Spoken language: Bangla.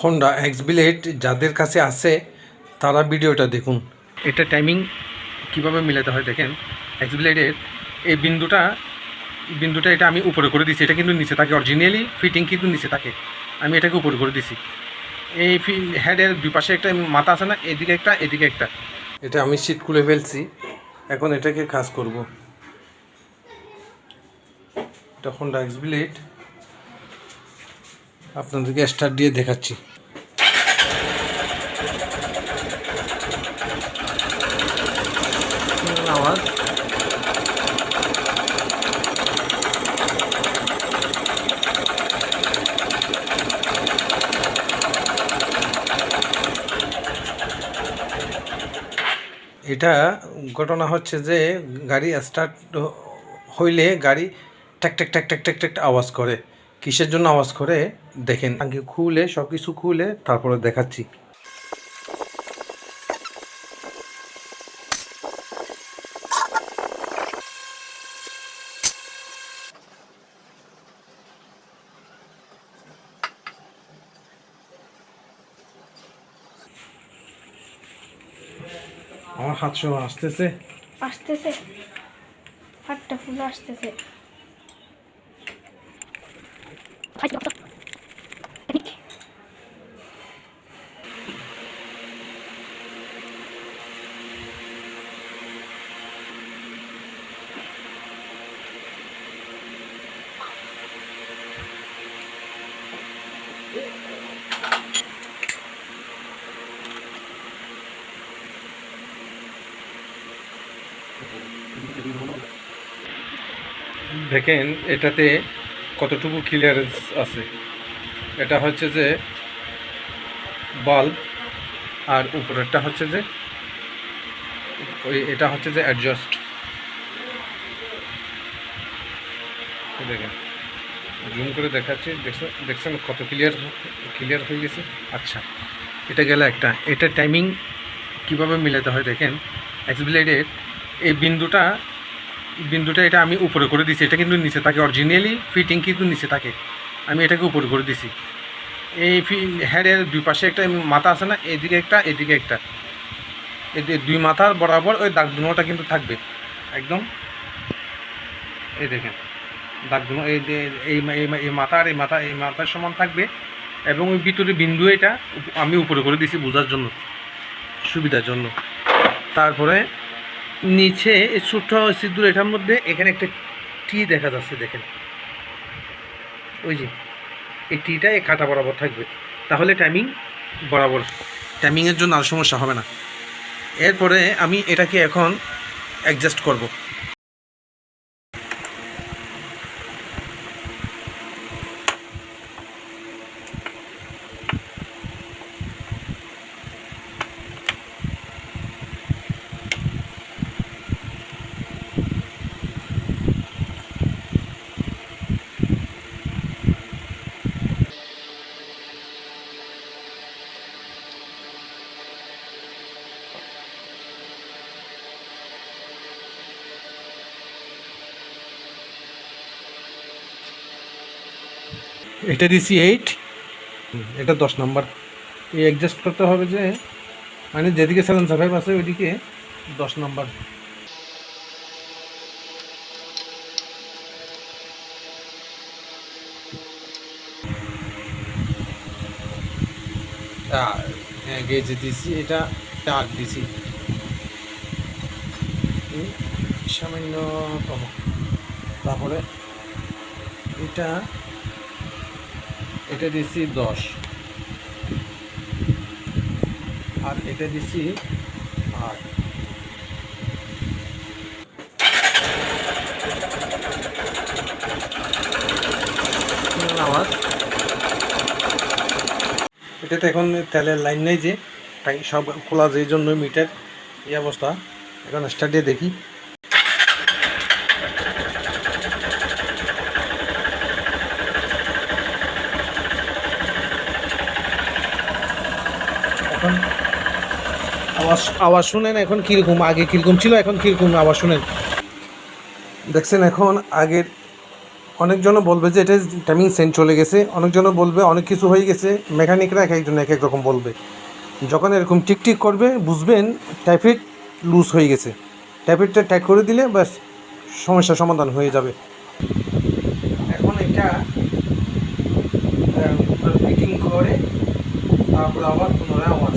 হন্ডা এক্স বিলেট যাদের কাছে আছে তারা ভিডিওটা দেখুন। এটা টাইমিং কীভাবে মিলাতে হয় দেখেন? এক্স বিলেডের এই বিন্দুটা বিন্দুটা এটা আমি উপরে করে দিছি। এটা কিন্তু নিচে থাকে অরিজিনালি ফিটিং কিন্তু নিচে থাকে। আমি এটাকে উপরে করে দিছি। এই ফি হেডের দুপাশে একটা মাথা আছে না এদিকে একটা এদিকে একটা। এটা আমি সিট খুলে ফেলছি। এখন এটাকে কাজ করব। এটা হন্ডা এক্স বিলেট আপনাদেরকে স্টার্ট দিয়ে দেখাচ্ছি। আওয়াজ। এটা ঘটনা হচ্ছে যে গাড়ি স্টার্ট হইলে গাড়ি ট্যাক ট্যাক ট্যাক ট্যাক ট্যাক ট্যাক আওয়াজ করে। কিসের জন্য আওয়াজ করে? দেখেন। আগে খুলে সব কিছু খুলে, তারপরে দেখাচ্ছি। আমার হাত সব আসতেছে। আসতেছে। হাতটা ফুলে আসতেছে। দেখেন, এটাতে কতটুকু ক্লিয়ারেন্স আছে? এটা হচ্ছে যে বাল্ব আর উপরেরটা হচ্ছে যে ওই এটা হচ্ছে যে অ্যাডজাস্ট দেখেন জুম করে দেখাচ্ছি দেখছেন কত ক্লিয়ার ক্লিয়ার হয়ে গেছে? আচ্ছা এটা গেল একটা। এটা টাইমিং কীভাবে মিলাতে হয় দেখেন? এক্সব্লেডের এই বিন্দুটা বিন্দুটা এটা আমি উপরে করে দিছি। এটা কিন্তু নিচে থাকে। অরিজিনালি ফিটিং কিন্তু নিচে থাকে। আমি এটাকে উপরে করে দিছি। এই হেডের দুই পাশে একটা মাথা আছে না, এদিকে একটা এদিকে একটা। এদি- দুই মাথার বরাবর ওই দাগ দুনোটা কিন্তু থাকবে। একদম। এই দেখেন। দাগ দুনো এই এই মাথা আর এই মাথা এই মাথার সমান থাকবে। এবং ওই ভিতরে বিন্দু এটা আমি উপরে করে দিছি বোঝার জন্য। সুবিধার জন্য। তারপরে নিচে সুটটা সিদ্ধুর এটার মধ্যে এখানে একটা টি দেখা যাচ্ছে, দেখেন। ওই যে, এই টিটা এই কাটা বরাবর থাকবে। তাহলে টাইমিং বরাবর টাইমিংয়ের জন্য আর সমস্যা হবে না। এরপরে আমি এটাকে এখন অ্যাডজাস্ট করব। এটা দিছি এইট এটা দশ নাম্বার। এই অ্যাডজাস্ট করতে হবে যে মানে যেদিকে সেভেন ফাইভ আছে, ওইদিকে দশ নাম্বার। হ্যাঁ গেজে দিছি, এটা আট দিছি। সামান্যতম তারপরে এটা এটা দিছি দশ। আর এটা দিছি আট। আওয়াজ এটাতে এখন তেলের লাইন নেই যে সব খোলা যে জন্য মিটার এই অবস্থা। এখন স্টার্ট দেখি। এখন? আওয়াজ আওয়াজ শুনেন এখন কীরকম? আগে কীরকম ছিল, এখন কীরকম আওয়াজ শুনেন? দেখছেন, এখন আগের অনেকজনও বলবে যে এটা টাইমিং সেন্ট চলে গেছে। অনেকজনও বলবে অনেক কিছু হয়ে গেছে। মেকানিকরা এক একজন, এক এক রকম বলবে। যখন এরকম টিকটিক করবে, বুঝবেন টাইফয়েড লুজ হয়ে গেছে। টাইফয়েডটা ট্যাগ করে দিলে ব্যাস সমস্যার সমাধান হয়ে যাবে। এখন এটা ফিটিং করে তারপর আবার পুনরায় আমার